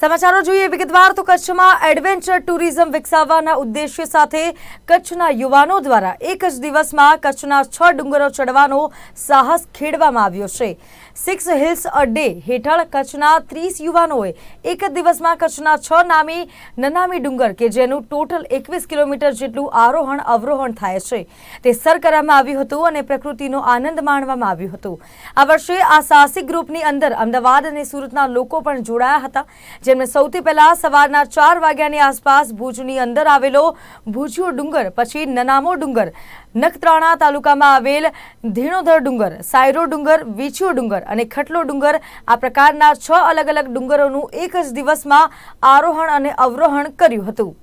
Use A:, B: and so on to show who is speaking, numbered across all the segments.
A: સમાચારો જોઈએ વિગતવાર, તો કચ્છમાં એડવેન્ચર ટુરિઝમ વિકસાવવાના ઉદ્દેશ્ય સાથે કચ્છના યુવાનો દ્વારા એક જ દિવસમાં કચ્છના છ ડુંગરો ચડવાનો સાહસ ખેડવામાં આવ્યો છે. સિક્સ હિલ્સ અ ડે હેઠળ કચ્છના ત્રીસ યુવાનોએ એક જ દિવસમાં કચ્છના છ નામી નનામી ડુંગર કે જેનું ટોટલ એકવીસ કિલોમીટર જેટલું આરોહણ અવરોહણ થાય છે, તે સર કરવામાં આવ્યું હતું અને પ્રકૃતિનો આનંદ માણવામાં આવ્યું હતું. આ વર્ષે આ સાહસિક ગ્રુપની અંદર અમદાવાદ અને સુરતના લોકો પણ જોડાયા હતા. જેમને સૌથી પહેલા સવારના ચાર વાગ્યાની આસપાસ ભુજની અંદર આવેલો ભુજિયો ડુંગર, પછી નનામો ડુંગર, નખત્રાણા તાલુકામાં આવેલ ધીણોધર ડુંગર, સાયરો ડુંગર, વીછિયો ડુંગર અને ખટલો ડુંગર આ પ્રકારના છ અલગ અલગ ડુંગરોનું એક જ દિવસમાં આરોહણ અને અવરોહણ કર્યું હતું.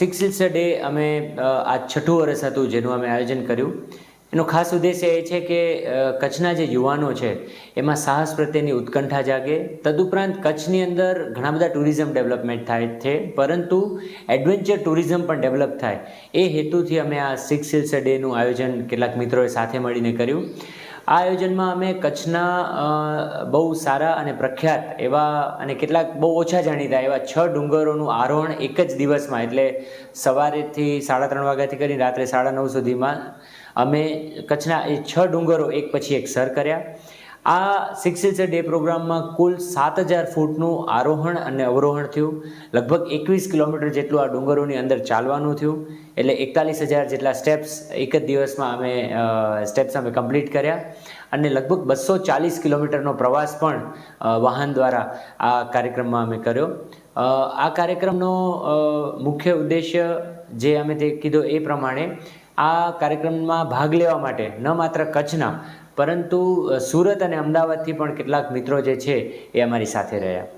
B: સિક્સ હિલ્સ ડે અમે આ છઠ્ઠું વર્ષ હતું જેનું અમે આયોજન કર્યું. એનો ખાસ ઉદ્દેશ્ય એ છે કે કચ્છના જે યુવાનો છે, એમાં સાહસ પ્રત્યેની ઉત્કંઠા જાગે. તદુપરાંત કચ્છની અંદર ઘણા બધા ટુરિઝમ ડેવલપમેન્ટ થાય છે, પરંતુ એડવેન્ચર ટુરિઝમ પણ ડેવલપ થાય. એ હેતુથી અમે આ સિક્સ હિલ્સ ડેનું આયોજન કેટલાક મિત્રોએ સાથે મળીને કર્યું. આ આયોજનમાં અમે કચ્છના બહુ સારા અને પ્રખ્યાત એવા અને કેટલાક બહુ ઓછા જાણીતા એવા છ ડુંગરોનું આરોહણ એક જ દિવસમાં, એટલે સવારેથી સાડા ત્રણ વાગ્યાથી કરીને રાત્રે સાડા નવ સુધીમાં અમે કચ્છના એ છ ડુંગરો એક પછી એક સર કર્યા. આ સિક્સ સિક્સ ડે પ્રોગ્રામમાં કુલ સાત હજાર ફૂટનું આરોહણ અને અવરોહણ થયું. લગભગ એકવીસ કિલોમીટર જેટલું આ ડુંગરોની અંદર ચાલવાનું થયું. એટલે એકતાલીસ હજાર જેટલા સ્ટેપ્સ એક જ દિવસમાં અમે સ્ટેપ્સ અમે કમ્પ્લીટ કર્યા. અને લગભગ બસો ચાલીસ કિલોમીટરનો પ્રવાસ પણ વાહન દ્વારા આ કાર્યક્રમમાં અમે કર્યો. આ કાર્યક્રમનો મુખ્ય ઉદ્દેશ્ય જે અમે તે કીધો એ પ્રમાણે આ કાર્યક્રમમાં ભાગ લેવા માટે ન માત્ર કચ્છના પરંતુ સુરત અને અમદાવાદથી પણ કેટલાક મિત્રો જે છે એ અમારી સાથે રહ્યા.